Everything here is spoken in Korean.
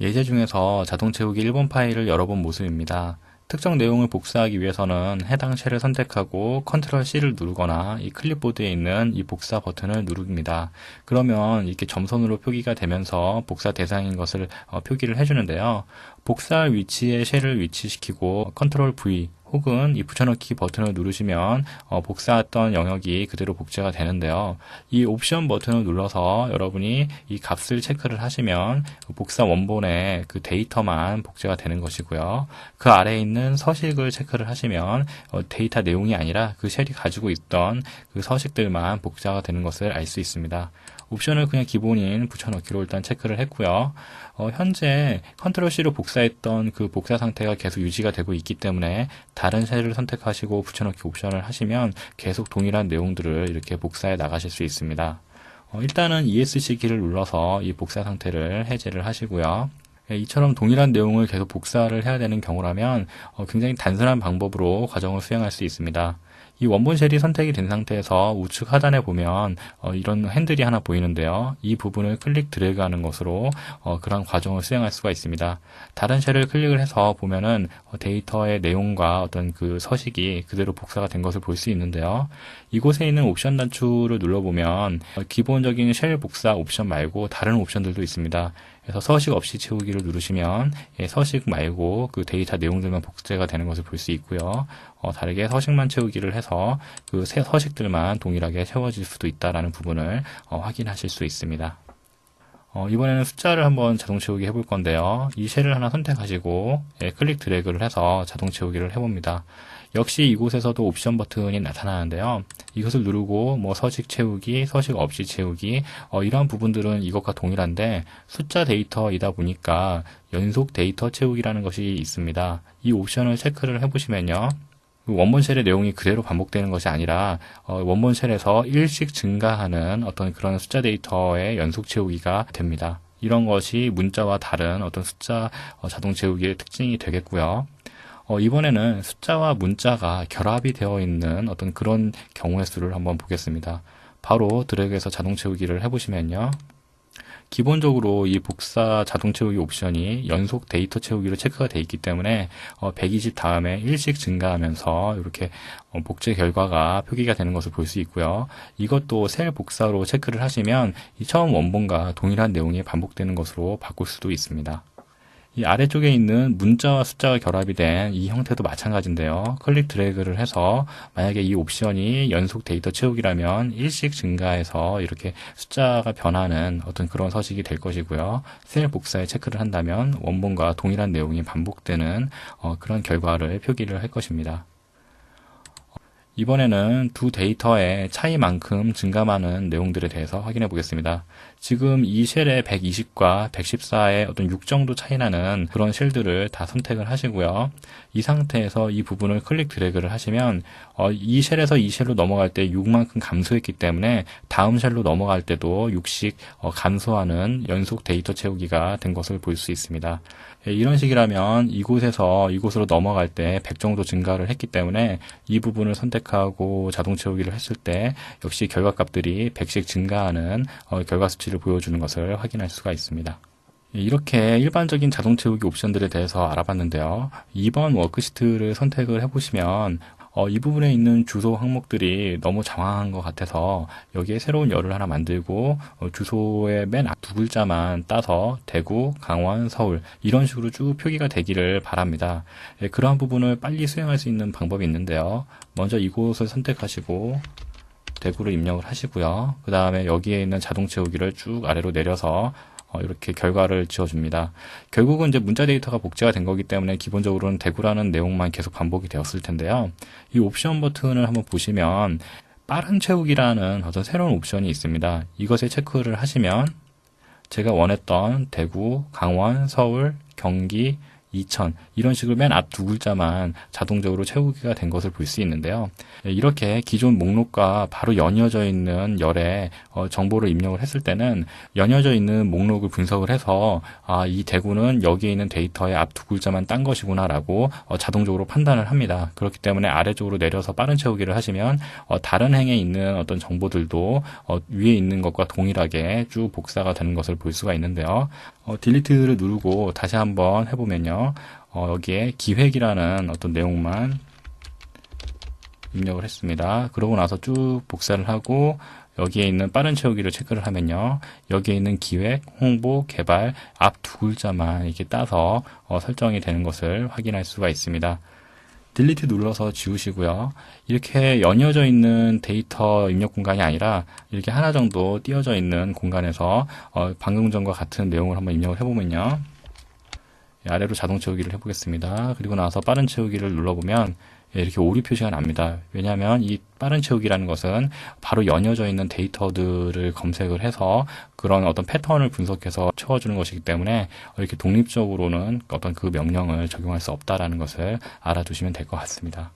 예제 중에서 자동 채우기 1번 파일을 열어본 모습입니다. 특정 내용을 복사하기 위해서는 해당 쉘을 선택하고 컨트롤 C를 누르거나 이 클립보드에 있는 이 복사 버튼을 누릅니다. 그러면 이렇게 점선으로 표기가 되면서 복사 대상인 것을 어, 표기를 해주는데요. 복사할 위치에 쉘을 위치시키고 컨트롤 V 혹은 이 붙여넣기 버튼을 누르시면 어, 복사했던 영역이 그대로 복제가 되는데요. 이 옵션 버튼을 눌러서 여러분이 이 값을 체크를 하시면 그 복사 원본의 그 데이터만 복제가 되는 것이고요. 그 아래에 있는 서식을 체크를 하시면 어, 데이터 내용이 아니라 그 쉘이 가지고 있던 그 서식들만 복제가 되는 것을 알 수 있습니다. 옵션을 그냥 기본인 붙여넣기로 일단 체크를 했고요. 어, 현재 컨트롤 C로 복사했던 그 복사 상태가 계속 유지가 되고 있기 때문에 다른 셀을 선택하시고 붙여넣기 옵션을 하시면 계속 동일한 내용들을 이렇게 복사해 나가실 수 있습니다. 어, 일단은 ESC 키를 눌러서 이 복사 상태를 해제를 하시고요. 예, 이처럼 동일한 내용을 계속 복사를 해야 되는 경우라면 어, 굉장히 단순한 방법으로 과정을 수행할 수 있습니다. 이 원본 쉘이 선택이 된 상태에서 우측 하단에 보면 어, 이런 핸들이 하나 보이는데요. 이 부분을 클릭 드래그 하는 것으로 어, 그런 과정을 수행할 수가 있습니다. 다른 쉘을 클릭을 해서 보면은 어, 데이터의 내용과 어떤 그 서식이 그대로 복사가 된 것을 볼 수 있는데요. 이곳에 있는 옵션 단추를 눌러보면 어, 기본적인 쉘 복사 옵션 말고 다른 옵션들도 있습니다. 그래서 서식 없이 채우기를 누르시면 예, 서식 말고 그 데이터 내용들만 복제가 되는 것을 볼 수 있고요. 어, 다르게 서식만 채우기를 해서 그새 서식들만 동일하게 채워질 수도 있다라는 부분을 어, 확인하실 수 있습니다. 어, 이번에는 숫자를 한번 자동 채우기 해볼 건데요. 이 쉘을 하나 선택하시고 예, 클릭 드래그를 해서 자동 채우기를 해봅니다. 역시 이곳에서도 옵션 버튼이 나타나는데요. 이것을 누르고 뭐 서식 채우기, 서식 없이 채우기 어, 이러한 부분들은 이것과 동일한데 숫자 데이터이다 보니까 연속 데이터 채우기라는 것이 있습니다. 이 옵션을 체크를 해보시면요. 그 원본 쉘의 내용이 그대로 반복되는 것이 아니라 어, 원본 쉘에서 일씩 증가하는 어떤 그런 숫자 데이터의 연속 채우기가 됩니다. 이런 것이 문자와 다른 어떤 숫자 어, 자동 채우기의 특징이 되겠고요. 어, 이번에는 숫자와 문자가 결합이 되어 있는 어떤 그런 경우의 수를 한번 보겠습니다. 바로 드래그해서 자동 채우기를 해보시면요. 기본적으로 이 복사 자동 채우기 옵션이 연속 데이터 채우기로 체크가 되어 있기 때문에 어, 120 다음에 일씩 증가하면서 이렇게 어, 복제 결과가 표기가 되는 것을 볼 수 있고요. 이것도 셀 복사로 체크를 하시면 이 처음 원본과 동일한 내용이 반복되는 것으로 바꿀 수도 있습니다. 이 아래쪽에 있는 문자와 숫자가 결합이 된 이 형태도 마찬가지인데요. 클릭 드래그를 해서 만약에 이 옵션이 연속 데이터 채우기라면 일씩 증가해서 이렇게 숫자가 변하는 어떤 그런 서식이 될 것이고요. 셀 복사에 체크를 한다면 원본과 동일한 내용이 반복되는 어, 그런 결과를 표기를 할 것입니다. 이번에는 두 데이터의 차이만큼 증가하는 내용들에 대해서 확인해 보겠습니다. 지금 이 쉘의 120과 114의 어떤 6 정도 차이 나는 그런 쉘들을 다 선택을 하시고요. 이 상태에서 이 부분을 클릭 드래그를 하시면 어, 이 쉘에서 이 쉘로 넘어갈 때 6만큼 감소했기 때문에 다음 쉘로 넘어갈 때도 6씩 어, 감소하는 연속 데이터 채우기가 된 것을 볼 수 있습니다. 예, 이런 식이라면 이곳에서 이곳으로 넘어갈 때 100 정도 증가를 했기 때문에 이 부분을 선택 하고 자동 채우기를 했을 때 역시 결과값들이 100씩 증가하는 어, 결과 수치를 보여주는 것을 확인할 수가 있습니다. 예, 이렇게 일반적인 자동 채우기 옵션들에 대해서 알아봤는데요. 2번 워크시트를 선택을 해보시면 어, 이 부분에 있는 주소 항목들이 너무 장황한 것 같아서 여기에 새로운 열을 하나 만들고 어, 주소의 맨 앞 두 글자만 따서 대구, 강원, 서울 이런 식으로 쭉 표기가 되기를 바랍니다. 예, 그러한 부분을 빨리 수행할 수 있는 방법이 있는데요. 먼저 이곳을 선택하시고 대구를 입력을 하시고요. 그 다음에 여기에 있는 자동 채우기를 쭉 아래로 내려서 어, 이렇게 결과를 지어줍니다. 결국은 이제 문자 데이터가 복제가 된 거기 때문에 기본적으로는 대구라는 내용만 계속 반복이 되었을 텐데요. 이 옵션 버튼을 한번 보시면 빠른 채우기라는 어떤 새로운 옵션이 있습니다. 이것에 체크를 하시면 제가 원했던 대구, 강원, 서울, 경기 2000 이런 식으로 맨 앞 두 글자만 자동적으로 채우기가 된 것을 볼 수 있는데요. 예, 이렇게 기존 목록과 바로 연이어져 있는 열에 어, 정보를 입력을 했을 때는 연이어져 있는 목록을 분석을 해서 아, 이 대구는 여기에 있는 데이터의 앞 두 글자만 딴 것이구나라고 어, 자동적으로 판단을 합니다. 그렇기 때문에 아래쪽으로 내려서 빠른 채우기를 하시면 어, 다른 행에 있는 어떤 정보들도 어, 위에 있는 것과 동일하게 쭉 복사가 되는 것을 볼 수가 있는데요. 어, 딜리트를 누르고 다시 한번 해보면요. 어, 여기에 기획이라는 어떤 내용만 입력을 했습니다. 그러고 나서 쭉 복사를 하고 여기에 있는 빠른 채우기를 체크를 하면요. 여기에 있는 기획, 홍보, 개발 앞 두 글자만 이렇게 따서 어, 설정이 되는 것을 확인할 수가 있습니다. 딜리트 눌러서 지우시고요. 이렇게 연이어져 있는 데이터 입력 공간이 아니라 이렇게 하나 정도 띄어져 있는 공간에서 어, 방금 전과 같은 내용을 한번 입력을 해보면요. 예, 아래로 자동 채우기를 해보겠습니다. 그리고 나서 빠른 채우기를 눌러보면 예, 이렇게 오류 표시가 납니다. 왜냐하면 이 빠른 채우기라는 것은 바로 연이어져 있는 데이터들을 검색을 해서 그런 어떤 패턴을 분석해서 채워주는 것이기 때문에 이렇게 독립적으로는 어떤 그 명령을 적용할 수 없다라는 것을 알아두시면 될 것 같습니다.